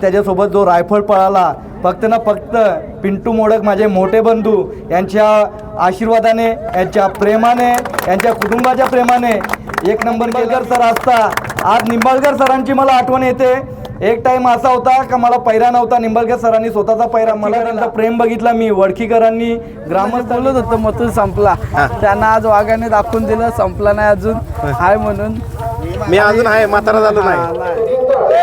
त्याच्यासोबत जो रायफल पळाला फक्त ना फक्त पिंटू मोडक माझे मोठे बंधू यांच्या आशीर्वादाने यांच्या प्रेमाने यांच्या कुटुंबाच्या प्रेमाने एक नंबर केलकर सर असता. आज निंबाळकर सरांची मला आठवण येते. एक टाइम असा होता का मला पैरा नव्हता. निंबाळकर सरांनी स्वतःचा पैरा मला त्यांचा प्रेम बघितला. मी वडकीकरांनी ग्रामस्थ बोलत होतं मथुर संपला. त्यांना आज वाघाने दाखवून दिलं संपला नाही अजून. हाय म्हणून. मी अजून आहे म्हातारा झालो नाही.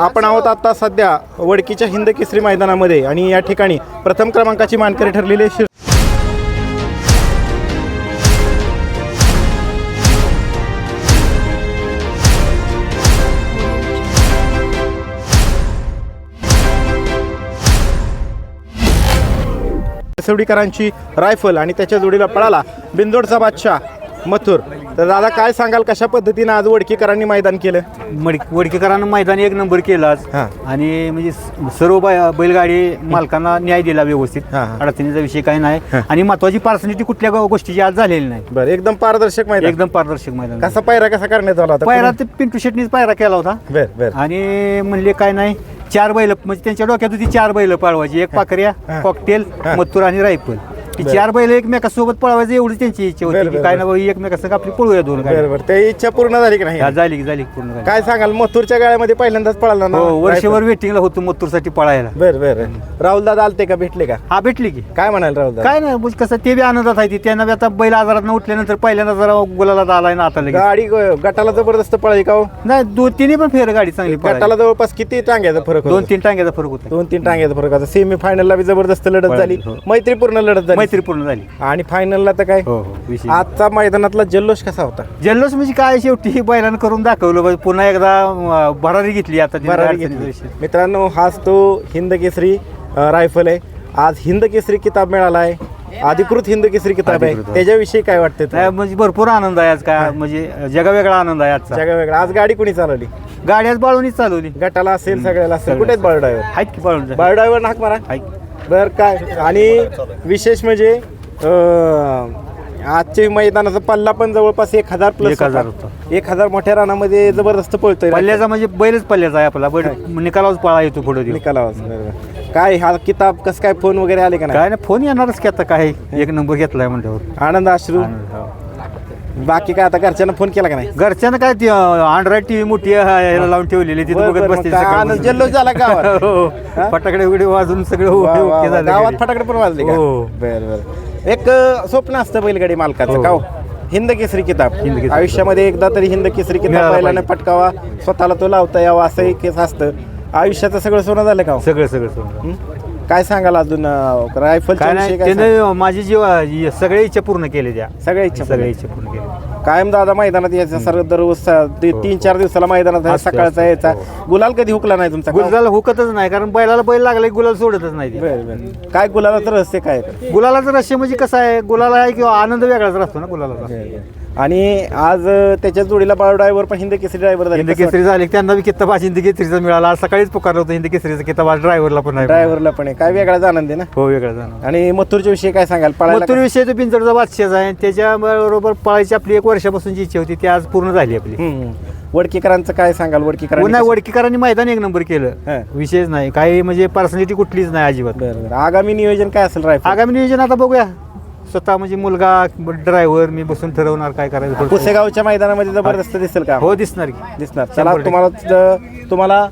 आपण आहोत आता सध्या वडकीच्या हिंद केसरी मैदानामध्ये आणि या ठिकाणी प्रथम क्रमांकाची मानकरी ठरलेली सवडीकरांची रायफल आणि त्याच्या जोडीला पळाला बिंदोडचा बादशाह. मथुर. तर दादा काय सांगाल कशा पद्धतीनं आज वडकीकरांनी मैदान केलं? मड- वडकेकरांना मैदान एक नंबर केला आज. हां. आणि म्हणजे स- सर्व बै- बैलगाडी मालकांना न्याय दिला व्यवस्थित. हां, हां. अडचणीचा विषय काही नाही. आणि महत्वाची पर्सनॅलिटी कुठल्या गो- गोष्टीची आज झालेली नाही. बरं एकदम पारदर्शक मैदान. एकदम पारदर्शक मैदान. कसा पायरा कसा करण्यात आला होता? पायरा ते पिंटू शेटनीच पायरा केला होता. बर बर. आणि म्हणले काय नाही चार बैल म्हणजे त्यांच्या डोक्यात होती चार बैल पळवायची. एक पाकऱ्या हां. कॉकटेल हां. मथुर आणि रायफल. बरं. चार बैल एकमेकासोबत पळवायचं एवढी त्यांची इच्छा बरं, होती बरं, की काय. ना बाबा एकमेकासंग आपली पळूया दोन गाड्या. बर ते इच्छा पूर्ण झाली की नाही हा, झाली की झाली की पूर्ण. काय सांगाल मथुरच्या गाळ्यामध्ये पहिल्यांदाच पळाला ना हो वर्षभर वेटिंगला होतो मथुरसाठी पळायला बर बर राहुल दादा आलते का भेटले का हा भेटली की काय म्हणाल राहुल दादा काय नाही म्हणजे कसं ते बी आनंदात आहे ती त्यांना बी आता बैल आजारात उठल्यानंतर पहिल्यांदा जरा गुलाला आलाय ना आता लगेच गाडी ग- गटाला जबरदस्त पळाली का हो? नाही दोन तिन्ही पण फेर गाडी चांगली पळाली. गटाला जवळपास किती टांग्याचा फरक होता? दोन तीन टांग्याचा फरक होता दोन तीन टांग्याचा फरक होता सेमी फायनलला बी जबरदस्त लढत पळाली, झाली हो. मैत्रीपूर्ण लढत झाली मैत्रीपूर्ण झाली. आणि फायनलला तर काय? हो हो विषय आजचा मैदानातला जल्लोष कसा होता? जल्लोष म्हणजे काय? शेवटी बैलानं करून दाखवलं. बा, पुन्हा एकदा अं, भरारी घेतली आता तिने. घेतली. मित्रांनो हाच तो हिंद केसरी अ, रायफल आहे. आज हिंद केसरी किताब मिळाला आहे अधिकृत हिंद केसरी किताब आहे. अधिकृत, हो. त्याच्याविषयी काय वाटतं नाही, म्हणजे भरपूर आनंद आहे आज काय म्हणजे जगावेगळा आनंद आहे आजचा. जगा वेगळा. आज गाडी कुणी चालवली? गाडी आज बाळूनीच चालवली. गटाला असेल सगळ्याला असेल. कुठे आहेत बाळ ड्रायव्हर आहेत की बाळून? बाळ ड्रायव्हर नाक मारा. बर काय? आणि विशेष म्हणजे अं, आजचे मैदानाचा पल्ला पण जवळपास एक हजार प्लस एक हजार होता. एक हजार मोठ्या रानामध्ये जबरदस्त पळतोय. पल्ल्याचा म्हणजे बैलच पल्ल्याचा आहे आपला बैल निकालाच पळा येतो पुढे बरोबर. काय हा किताब कसं काय फोन वगैरे आले का नाही? काय फोन येणारच की आता काय एक नंबर घेतलाय म्हणल्यावर. आनंद अश्रू आनंद, हो. बाकी काय आता घरच्यांना फोन केला का नाही घरच्यानं काय ती अँड्रॉइड टीव्ही मोठी आहे, लावून ठेवलेली तिथे बरं, बघत बसते आनंद जल्लोष झाला गावात? हो हा? फटाकडे वगैरे वाजून सगळं वा, वा, ओके वा. झालं गावात. फटाकडे पण वाजले का हो. बर बर एक अ, स्वप्न असतं बैलगाडी मालकाचं हो. का हो? हिंद केसरी किताब हिंद केसरी आयुष्यामध्ये एकदा तरी हिंद केसरी किताब बैलाने पाहिजे. पटकावा स्वतःला तो लावता यावा असंही केस असतं आयुष्याचं सगळं सोनं झालं का हो? सगळं सगळं सगळं हं? काय सांगाल अजून रायफल काय नाही त्याने माझी जीव सगळ्या इच्छा पूर्ण केल्या त्या. सगळ्या इच्छा सगळ्या इच्छा पूर्ण केल्या कायम दादा मैदानात यायचा सर्व दररोज स- ते तीन चार दिवसाला मैदानात असते, सकाळचा असते. यायचा. हो. गुलाल कधी हुकला नाही तुमचा? गुलाला हुकतच नाही कारण बैलाला बैल लागला गुलाल सोडतच नाही काय गुलालाचं रहस्य काय? गुलालाचं रहस्य म्हणजे कसं आहे? गुलाला आहे किंवा आनंद वेगळाच राहतो ना गुलाला आणि आज त्याच्या जोडीला बाळ ड्रायव्हर पण हिंद केसरी ड्रायव्हर हिंद केसरी झाले. त्यांना बी किताब आज हिंद केसरीचा मिळाला. आज सकाळीच पुकारलं होतं हिंद केसरीचा किताब आज ड्रायव्हरला पण ड्रायव्हरला पण आहे. काय वेगळाच आनंद आहे ना? हो वेगळा जाणार आणि मथुरच्या विषयी काय सांगाल? पळायला मथुर विषय तो पिंजरचा बादशाह आहे. त्याच्याबरोबर पळायची आपली एक वर्षापासूनची इच्छा होती. ती आज पूर्ण झाली आपली. हम्म. वडकीकरांचं काय सांगाल? वडकीकरांनी पुन्हा वडकीकरांनी मैदान एक नंबर केलं. हां. विषयच नाही. काही म्हणजे पर्सनॅलिटी कुठलीच नाही अजिबात. बरं बरं. आगामी नियोजन काय असेल रायफल? आगामी नियोजन आता बघूया. स्वतः म्हणजे मुलगा ड्रायव्हर मी बसून ठरवणार काय करायचं. पुसेगावच्या मैदानामध्ये जबरदस्त दिसेल का हो दिसणार की दिसणार चला शंभर टक्के. तुम्हाला तुम्हाला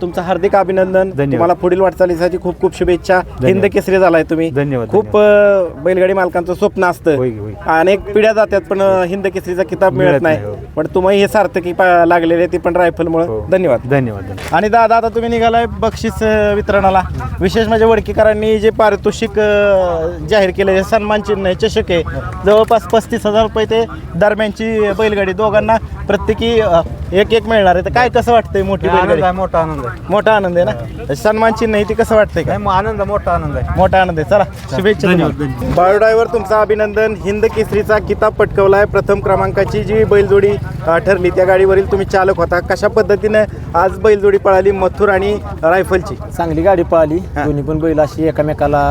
तुमचं हार्दिक अभिनंदन. धन्यवाद. तुम्हाला पुढील वाटचालीसाठी खूप खूप शुभेच्छा. हिंद केसरी झालाय तुम्ही. धन्यवाद, खूप अ, बैलगाडी मालकांचं स्वप्न असतं. होय. अनेक पिढ्या जातात पण अ, हिंद केसरीचा किताब मिळत मिळत नाही. नाही, हो. पण तुम्ही हे सार्थकी पा- लागलेले ते पण रायफलमुळे. हो. धन्यवाद. धन्यवाद धन्यवाद. आणि दादा आता तुम्ही निघालाय बक्षीस अ, वितरणाला. विशेष म्हणजे वडकीकरांनी जे पारितोषिक अ, जाहीर केले सन्मान चिन्ह आहे, चषक आहे जवळपास पस्तीस हजार रुपये ते दरम्यानची बैलगाडी. दोघांना प्रत्येकी अ, एक एक मिळणार आहे. तर काय कसं वाटतंय मोठी आनंद बैलगाडी? आहे मोठा आनंद आहे. मोठा आनंद आहे ना? सन्मान चिन्ह आहे ती कसं वाटतंय का? नाही मग आनंद मोठा आनंद आहे. मोठा आनंद आहे. चला शुभेच्छा तुम्हाला. बायो ड्रायव्हर तुमचं अभिनंदन. हिंद केसरीचा किताब पटकवलाय. प्रथम क्रमांकाची जी बैलजोडी अ, ठरली त्या गाडीवरील तुम्ही चालक होता. कशा पद्धतीनं आज बैलजोडी पळाली मथुर आणि रायफलची? चांगली गाडी पळाली. दोन्ही पण बैल अशी एकामेकाला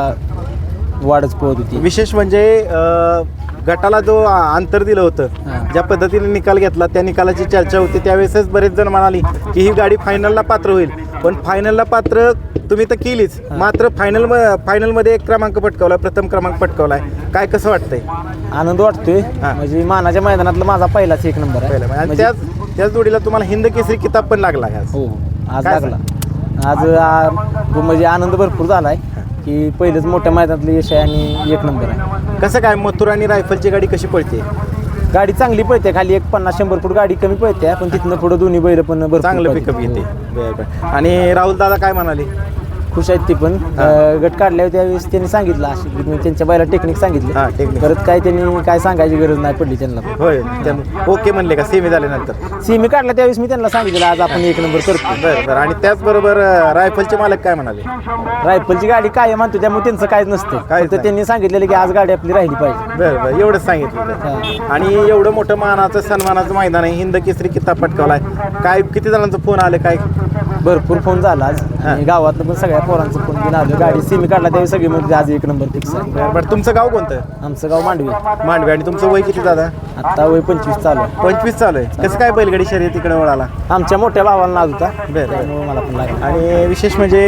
वाढच पळत होती. विशेष म्हणजे अ, गटाला जो आ- अंतर दिलं होतं हा. ज्या पद्धतीने निकाल घेतला त्या निकालाची चर्चा होती. त्यावेळेसच बरेच जण म्हणाली की ही गाडी फायनलला पात्र होईल. पण फायनलला पात्र तुम्ही तर केलीच. मात्र फायनल फायनलमध्ये एक क्रमांक पटकावलाय प्रथम क्रमांक पटकावलाय. काय कसं वाटतंय? आनंद वाटतोय. हा. म्हणजे मानाच्या मैदानातला माझा पहिलाच एक नंबर आहे. पहिलं आणि म्हणजे- त्याच त्याच जोडीला तुम्हाला हिंद केसरी किताब पण लागला आज. हो आज काय लागला. आज आ, म्हणजे आनंद भरपूर झालाय. की पहिलेच मोठ्या मैदानातलं यश आहे आणि एक नंबर आहे कसं काय मथुर आणि रायफलची गाडी कशी पळते गाडी चांगली पळते खाली एक पन्नास शंभर फूट गाडी कमी पळते पण तिथनं पुढे दोन्ही बैल पण भरपूर चांगलं पळतात. पिकअप येते. बरं, बरं. आणि राहुल दादा काय म्हणाले खुश आहेत ती पण. अं, गट काढल्यावर त्यावेळेस त्यांनी सांगितलं अशी मी त्यांच्या बायला टेक्निक हा, सांगितली technique. परत काय त्यांनी काय सांगायची गरज नाही पडली त्यांना. होय ओके म्हणले का? सेमी झाल्यानंतर. सीमी काढला त्यावेळेस मी त्यांना सांगितलं आज आपण एक नंबर करतो बरं बरं. आणि त्याचबरोबर अं, रायफलचे मालक काय म्हणाले? रायफलची गाडी काय मानतो त्यामुळे त्यांचं काहीच नसतं. काहीच फक्त नाही. त्यांनी सांगितलेलं की आज गाडी आपली राहिली पाहिजे. बरं बरं. एवढंच सांगितलं. होतं. आणि एवढं मोठं मानाचं सन्मानाचं मैदान आहे. हिंद केसरी किताब पटकावलाय. काय किती जणांचा फोन आले काय? भरपूर फोन झाला आज. आणि गावातलं पण सगळ्या पोरांचं फोन घेऊन आलं. गाडी सीमी काढला त्यावेळी सगळी म्हणजे आज एक नंबर फिक्स आहे. बरं बरं तुमचं गाव कोणतं? आमचं गाव मांडवी. मांडवे. आणि तुमचं वय किती दादा? आता वय पंचवीस चालू आहे. पंचवीस चालू आहे. कसं काय बैलगाडी शर्यत इकडे वळाला? आमच्या मोठ्या भावाला नाद होता. बरं. त्यामुळे मला पण लागला. आणि विशेष म्हणजे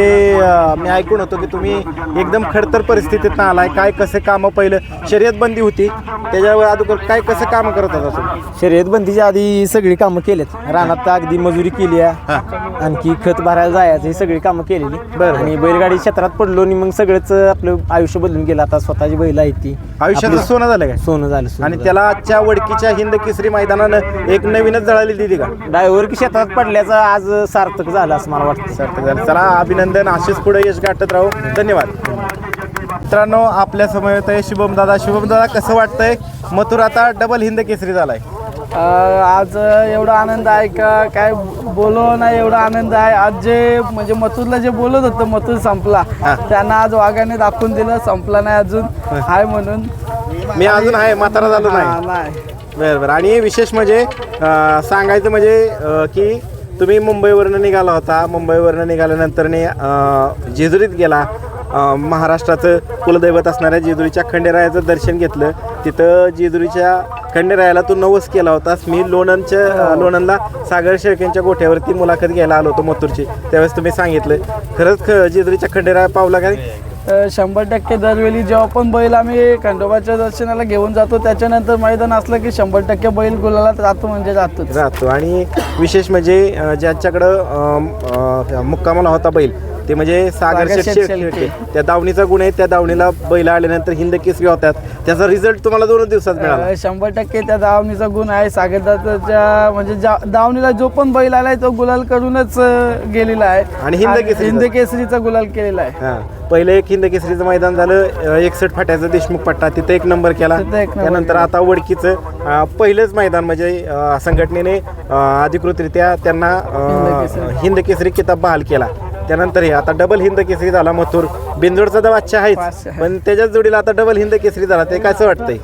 अं, मी ऐकून होतो की तुम्ही एकदम खडतर परिस्थितीत आलाय. काय कसे कामं पहिलं? शर्यत बंदी होती. त्याच्यावर अगोदर काय कसं कामं करत होता तुम्ही? शर्यत बंदीच्या आधी सगळी कामं केलेत. रानात तर अगदी मजुरी केली आहे. आणखी खत भरायला जायचं ही सगळी कामं केलेली. बरं. आणि बैलगाडी क्षेत्रात पडलो आणि मग सगळंच आपलं आयुष्य बदलून गेलं. आता स्वतःची बैल आहेत ती. आयुष्याचं आपली- सोनं झालं काय? सोनं झालं सोनं आणि झालं. त्याला आजच्या वडकीच्या हिंद केसरी मैदानानं एक नवीनच जळाली दिली का? ड्रायव्हर की क्षेत्रात पडल्याचं आज सार्थक झालं असं मला वाटतं. सार्थक झालं. चला अभिनंदन. असेच पुढे यश गाठत राहू. धन्यवाद. मित्रांनो आपल्यासमोर येत आहे शुभम दादा. शुभम दादा कसं वाटतंय? मथुर आता डबल हिंद केसरी झालाय. आज एवढा आनंद आहे का? काय बोलो नाही एवढा आनंद आहे. आज जे म्हणजे मथुरला जे बोलत होतं मथुर संपला. त्यांना आज वाघाने दाखवून दिलं संपला नाही अजून. आहे म्हणून. मी अजून आहे म्हातारा झालो नाही. बरं बरं. आणि विशेष म्हणजे सांगायचं म्हणजे की तुम्ही मुंबईवरनं निघाला होता. मुंबईवरनं निघाल्यानंतरने जेजुरीत गेला. महाराष्ट्राचं कुलदैवत असणाऱ्या जेजुरीच्या खंडेरायाचं दर्शन घेतलं. तिथं जेजुरीच्या खंडेरायाला तू नवस केला होतास मी लोणंदच्या अं, लोणंदला सागर शेळकेंच्या गोठ्यावरती मुलाखत घ्यायला आलो होतो मथुरची. त्यावेळेस तुम्ही सांगितलं. खरंच ख जेजुरीच्या खंडेराया पावला काय शंभर टक्के दरवेळी जेव्हा पण बैल आम्ही खंडोबाच्या दर्शनाला घेऊन जातो त्याच्यानंतर मैदान असलं की शंभर टक्के बैल गुलाला जातो म्हणजे जातोच. राहतो आणि विशेष म्हणजे ज्यांच्याकडं मुक्कामाला होता बैल ते म्हणजे सागर सागर शेळके. शेळके. त्या दावणीचा गुण आहे त्या दावणीला बैल आल्यानंतर हिंद केसरी होतात त्याचा रिझल्ट तुम्हाला दोनच दिवसात मिळाला अ, शंभर टक्के त्या दावणीचा गुण आहे सागरदाच्या म्हणजे ज्या- दावणीला जो पण बैल आलाय तो गुलाल करूनच अ, गेलेला आहे आणि हिंद केसरीचा. हिंद केसरीचा गुलाल केलेला आहे हा पहिलं एक हिंद केसरीचं मैदान झालं एकसठ फाट्याचं देशमुख पट्टा तिथे एक नंबर केला तिथं एक नंबर त्यानंतर. आता वडकीचं अं, पहिलंच मैदान म्हणजे अं, संघटनेने अं, अधिकृतरित्या त्यांना अं, केसरी. हिंद केसरी किताब बहाल केला त्यानंतर हे आता डबल हिंद केसरी झाला मथुर. बिंदोडचा तर बादशाह आहेच. बादशाह. पण त्याच्याच जोडीला आता डबल हिंद केसरी झाला. ते कसं वाटतंय?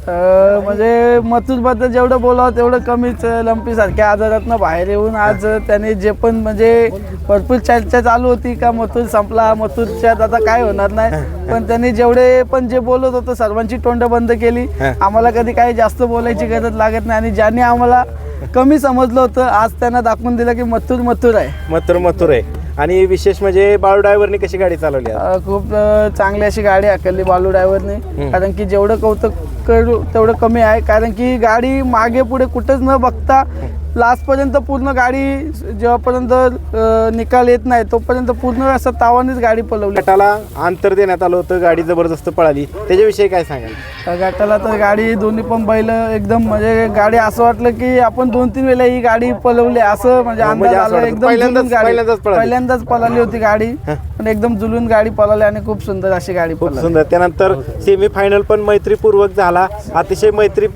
अ, म्हणजे मथुरबद्दल जेवढं बोलावं तेवढं कमीच लंपी सारख्या आजारातनं बाहेर येऊन आज त्याने जे पण म्हणजे भरपूर चर्चा चालू होती का मथुर संपला मथुरच्यात आता काय होणार नाही. पण त्यांनी जेवढे पण जे बोलत होतं सर्वांची तोंड बंद केली. हा. आम्हाला कधी काही जास्त बोलायची गरज लागत नाही आणि ज्यांनी आम्हाला कमी समजलं होतं आज त्यांना दाखवून दिलं की मथुर मथुर आहे. मथुर मथुर आहे. आणि विशेष म्हणजे बाळू ड्रायव्हरने कशी गाडी चालवली आज? अ, खूप अ, चांगली अशी गाडी हाकलली बालू ड्रायव्हरने कारण की जेवढं कौतुक करू तेवढं कमी आहे. कारण की गाडी मागे पुढे कुठंच न बघता लास्टपर्यंत पूर्ण गाडी जेव्हापर्यंत निकाल येत नाही तोपर्यंत पूर्ण असं तावानेच गाडी पलवली. गटाला अंतर देण्यात आलं होतं गाडी जबरदस्त पळाली. त्याच्याविषयी काय सांगाल? गटाला तर गाडी दोन्ही पण बैल एकदम म्हणजे गाडी असं वाटलं की आपण दोन तीन वेळेला ही गाडी पलवली. असं म्हणजे हो, अंदाज म्हणजे असं आला. एकदम. पहिल्यांदाच पळाली. होती गाडी. पण एकदम जुलून गाडी पळाली आणि खूप सुंदर अशी गाडी खूप पळाली. सुंदर. त्यानंतर सेमी फायनल पण मैत्रीपूर्वक झाला. अतिशय मैत्री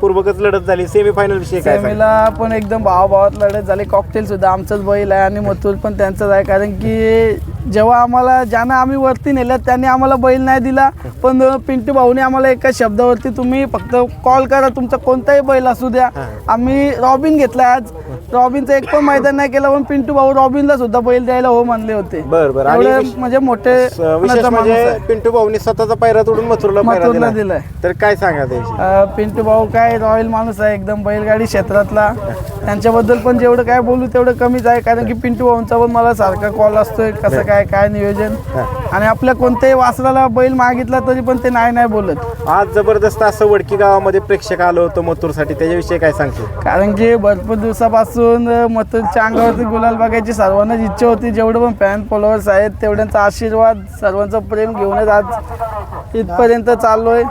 पूर्वकच लढत झाली. सेमी फायनल विषयी काय सांगाल? सेमीला पण एकदम भावाभावात लढत झाली. कॉकटेल सुद्धा आमचाच बैल आहे आणि मथुर पण त्यांचाच आहे. कारण की जेव्हा आम्हाला ज्यानं आम्ही वरती नेलं त्यांनी आम्हाला बैल नाही दिला. पण पिंटू भाऊने आम्हाला एका शब्दावरती तुम्ही फक्त कॉल करा. तुमचा कोणताही बैल असू द्या. आम्ही रॉबिन घेतला आज. रॉबिनचं एक पण मैदान नाही केलं पण पिंटू भाऊ रॉबिनला सुद्धा बैल द्यायला हो म्हणले होते. बरं, बरं. आणि एवढे विश- म्हणजे मोठे स- विशेष माणूस म्हणजे आहे. पिंटू भाऊनी स्वतःचा पायरा तोडून मथुरला पायरा मथुरला दिला. दिलाय. तर काय सांगा त्याविषयी? अ, पिंटू भाऊ काय रॉयल माणूस आहे एकदम बैलगाडी क्षेत्रातला. त्यांच्याबद्दल पण जेवढं काय बोलू तेवढं कमीच आहे कारण की पिंटू भाऊंचा पण मला सारखा कॉल असतोय कसं काय काय नियोजन. आणि आपल्या कोणत्याही वासराला बैल मागितला तरी पण ते नाही नाही बोलत. आज जबरदस्त असं वडकी गावामध्ये प्रेक्षक आलं होतं मथुरसाठी. त्याच्याविषयी काय सांगतो कारण की भरपूर दिवसापासून अ, मथुरच्या अंगावरती गुलाल बघायची सर्वांनाच इच्छा होती. जेवढं पण फॅन फॉलोअर्स आहेत तेवढ्यांचा आशीर्वाद सर्वांचं प्रेम घेऊनच आज इथपर्यंत चाललोय.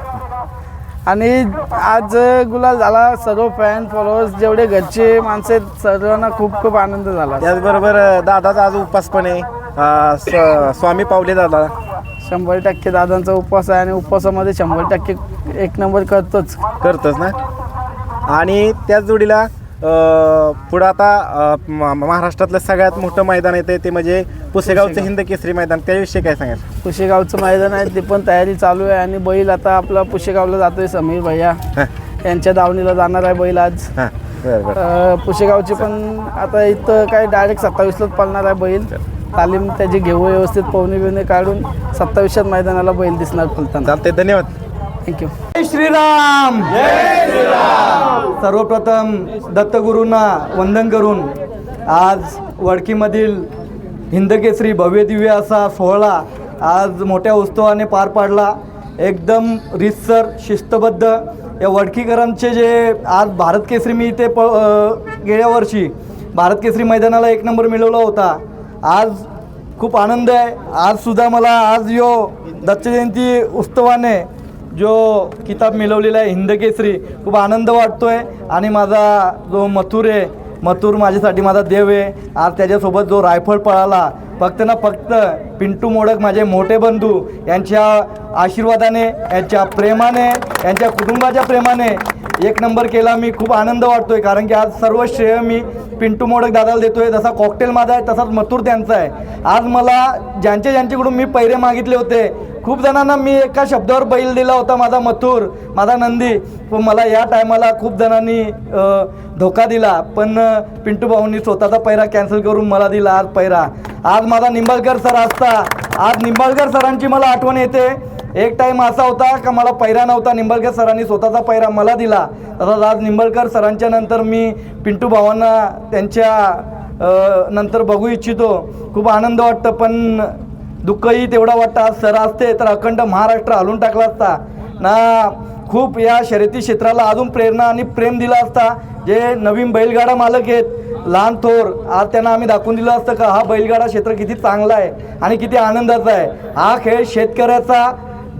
आणि आज गुलाल झाला. सर्व फॅन फॉलोअर्स जेवढे घरचे माणसं आहेत सर्वांना खूप खूप आनंद झाला. त्याचबरोबर दादाचा आज उपास पण आहे. स्वामी पावले दादा. शंभर टक्के दादांचा उपवास आहे आणि उपवासामध्ये शंभर टक्के एक नंबर करतोच. करतच ना? आणि त्याच जोडीला पुढं आता अं, म- महाराष्ट्रातलं सगळ्यात मोठं मैदान येतं ते म्हणजे पुसेगावचं हिंद केसरी मैदान. त्याविषयी काय सांगाल? पुशेगावचं मैदान आहे ते पण तयारी चालू आहे आणि बैल आता आपला पुशेगावला जातोय समीर भैया. हां. यांच्या दावणीला जाणार आहे बैल आज. हां. बरं बरं. अ, पुशेगावची पण आता इथं काय डायरेक्ट सत्तावीसलाच पळणार आहे बैल. तालीम त्याची घेऊ व्यवस्थित पवनी बिवणी काढून सत्तावीसच्याच मैदानाला बैल दिसणार फुलताना. चालतंय धन्यवाद. Thank you Shriram. सर्वप्रथम दत्तगुरूंना वंदन करून आज वडकीमधील हिंदकेसरी भव्य दिव्य असा सोहळा आज मोठ्या उत्सवाने पार पाडला. एकदम रितसर शिस्तबद्ध. या वडकीकरांचे जे आज भारत केसरी मी इथे प गेल्या वर्षी भारत केसरी मैदानाला एक नंबर मिळवला होता. आज खूप आनंद आहे. आज सुद्धा मला आज यो दत्त जयंती उत्सवाने जो किताब मिळवलेला आहे हिंदकेसरी खूप आनंद वाटतो आहे आणि माझा जो मथुर आहे मथुर माझ्यासाठी माझा देव आहे. आज त्याच्यासोबत जो रायफल पळाला फक्त ना फक्त पिंटू मोडक माझे मोठे बंधू यांच्या आशीर्वादाने यांच्या प्रेमाने यांच्या कुटुंबाच्या प्रेमाने एक नंबर केला. मी खूप आनंद वाटतोय कारण की आज सर्व श्रेय मी पिंटू मोडक दादाला देतोय. जसा कॉकटेल माझा आहे तसाच मथुर त्यांचा आहे. आज मला ज्यांच्या ज्यांच्याकडून मी पैरे मागितले होते खूप जणांना मी एका शब्दावर बैल दिला होता माझा मथुर माझा नंदी. पण मला या टायमाला खूप जणांनी धोका दिला. पण पिंटू भाऊंनी स्वतःचा पैरा कॅन्सल करून मला दिला आज पैरा. आज माझा निंबाळकर सर असता. आज निंबाळकर सरांची मला आठवण येते. एक टाईम असा होता का मला पैरा नव्हता. निंबाळकर सरांनी स्वतःचा पैरा मला दिला. तसाच आज निंबाळकर सरांच्या नंतर मी पिंटू भावांना त्यांच्या नंतर बघू इच्छितो. खूप आनंद वाटतं पण दुःखही तेवढा वाटतं. आज सर असते तर अखंड महाराष्ट्र हलून टाकला असता. ना खूप या शर्यती क्षेत्राला अजून प्रेरणा आणि प्रेम दिला असता. जे नवीन बैलगाडा मालक आहेत लहान थोर आज त्यांना आम्ही दाखवून दिलं असतं का हा बैलगाडा क्षेत्र किती चांगला आहे आणि किती आनंदाचा आहे. हा खेळ शेतकऱ्याचा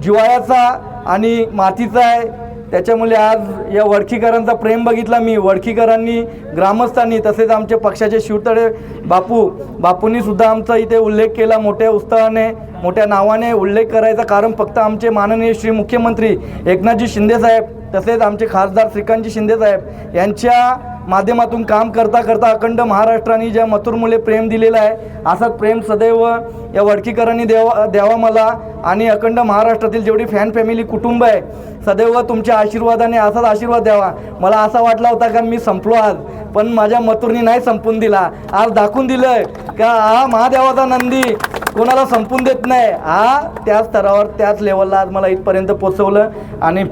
जिवाळ्याचा आणि मातीचा आहे. त्याच्यामुळे आज या वडखीकरांचा प्रेम बघितला मी. वडखीकरांनी ग्रामस्थांनी तसेच आमचे पक्षाचे शिवतळे बापू बापूंनी सुद्धा आमचा इथे उल्लेख केला मोठ्या उत्साहाने. मोठ्या नावाने उल्लेख करायचा कारण फक्त आमचे माननीय श्री मुख्यमंत्री एकनाथजी शिंदेसाहेब तसेच आमचे खासदार श्रीकांतजी शिंदेसाहेब यांच्या माध्यमातून काम करता करता अखंड महाराष्ट्राने ज्या मथुरमुळे प्रेम दिलेलं आहे असंच प्रेम सदैव या वडकीकरांनी द्यावा द्यावा मला. आणि अखंड महाराष्ट्रातील जेवढी फॅन फॅमिली कुटुंब आहे सदैव तुमच्या आशीर्वादाने असाच आशीर्वाद द्यावा. मला असा वाटला होता का मी संपलो आज पण माझ्या मथुरनी नाही संपून दिला. आज दाखवून दिलं का? हा महादेवाचा नंदी. कोणाला संपून देत नाही. हा त्या स्तरावर त्याच लेवलला आज मला इथपर्यंत पोचवलं आणि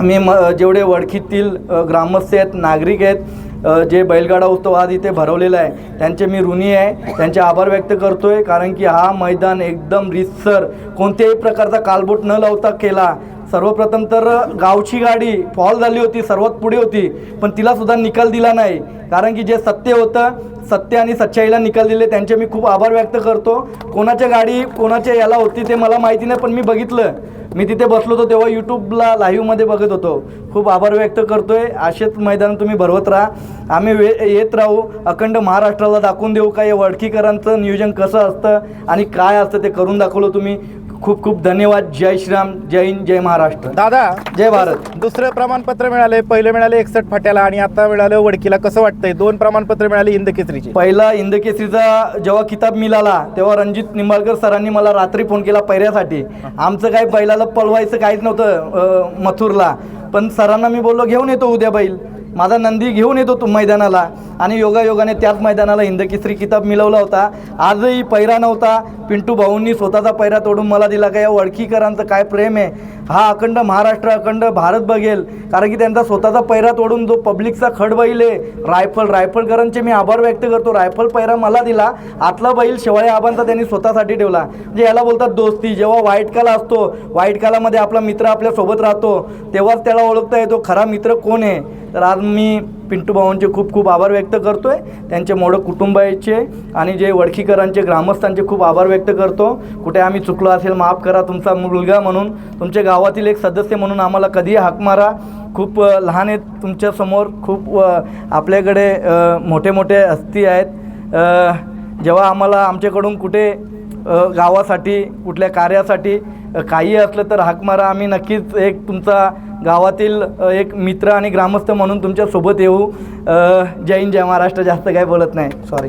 मी म जेवढे वडखीतील ग्रामस्थ आहेत नागरिक आहेत जे बैलगाडा उत्सव आज इथे भरवलेला आहे त्यांचे मी ऋणी आहे. त्यांचे आभार व्यक्त करतो आहे कारण की हा मैदान एकदम रितसर कोणत्याही प्रकारचा कालबोट न लावता केला. सर्वप्रथम तर गावची गाडी फॉल झाली होती सर्वात पुढे होती पण तिला सुद्धा निकाल दिला नाही. कारण की जे सत्य होतं सत्य आणि सच्चाईला निकाल दिले त्यांचे मी खूप आभार व्यक्त करतो. कोणाच्या गाडी कोणाच्या याला होती ते मला माहिती नाही पण मी बघितलं. मी तिथे बसलो होतो तेव्हा यूट्यूबला लाईव्हमध्ये बघत होतो. खूप आभार व्यक्त करतो आहे असेच मैदान तुम्ही भरवत राहा. आम्ही वे येत राहू. अखंड महाराष्ट्राला दाखवून देऊ. का या वडकीकरांचं नियोजन कसं असतं आणि काय असतं ते करून दाखवलं तुम्ही. खूप खूप धन्यवाद. जय श्रीराम जय हिंद जय महाराष्ट्र. दादा जय भारत. दुसरं प्रमाणपत्र मिळाले पहिलं मिळाले एकसठ फाट्याला आणि आता मिळालं वडकीला. कसं वाटतंय? दोन प्रमाणपत्र मिळाले हिंद केसरीचे. पहिला इंदकेसरीचा जेव्हा किताब मिळाला तेव्हा रणजित निंबाळकर सरांनी मला रात्री फोन केला पैऱ्यासाठी आमचं काही बैलाला पळवायचं काहीच नव्हतं अं, मथुरला. पण सरांना मी बोललो घेऊन येतो उद्या बैल. माझा नंदी घेऊन येतो तो मैदानाला. आणि योगायोगाने त्याच मैदानाला हिंदकेसरी किताब मिळवला होता. आजही पैरा नव्हता. पिंटू भाऊंनी स्वतःचा पैरा तोडून मला दिला का या वळखीकरांचं काय प्रेम आहे? हा अखंड महाराष्ट्र अखंड भारत बघेल. कारण की त्यांचा स्वतःचा पैरा तोडून जो पब्लिकचा खड बैल आहे रायफल रायफलकरांचे मी आभार व्यक्त करतो. रायफल पैरा मला दिला. आतला बैल शेवाळे आबांचा त्यांनी स्वतःसाठी ठेवला. म्हणजे याला बोलतात दोस्ती. जेव्हा वाईट काला असतो वाईट कालामध्ये आपला मित्र आपल्यासोबत राहतो तेव्हाच त्याला ओळखता येतो खरा मित्र कोण आहे? तर आज मी पिंटू भाऊंचे खूप खूप आभार व्यक्त करतो आहे त्यांचे मोठं कुटुंबाचे आणि जे वडखीकरांचे ग्रामस्थांचे खूप आभार व्यक्त करतो. कुठे आम्ही चुकलो असेल माफ करा तुमचा मुलगा म्हणून. तुमच्या गावातील एक सदस्य म्हणून आम्हाला कधीही हाक मारा. खूप लहान आहेत तुमच्यासमोर खूप आपल्याकडे मोठे मोठे हस्ती आहेत. जेव्हा आम्हाला आमच्याकडून कुठे गावासाठी कुठल्या कार्यासाठी काही असलं तर हाक मारा. आम्ही नक्कीच एक तुमचा गावातील एक मित्र आणि ग्रामस्थ म्हणून तुमच्यासोबत येऊ. जैन जय हिंद जय महाराष्ट्र. जास्त काही बोलत नाही. सॉरी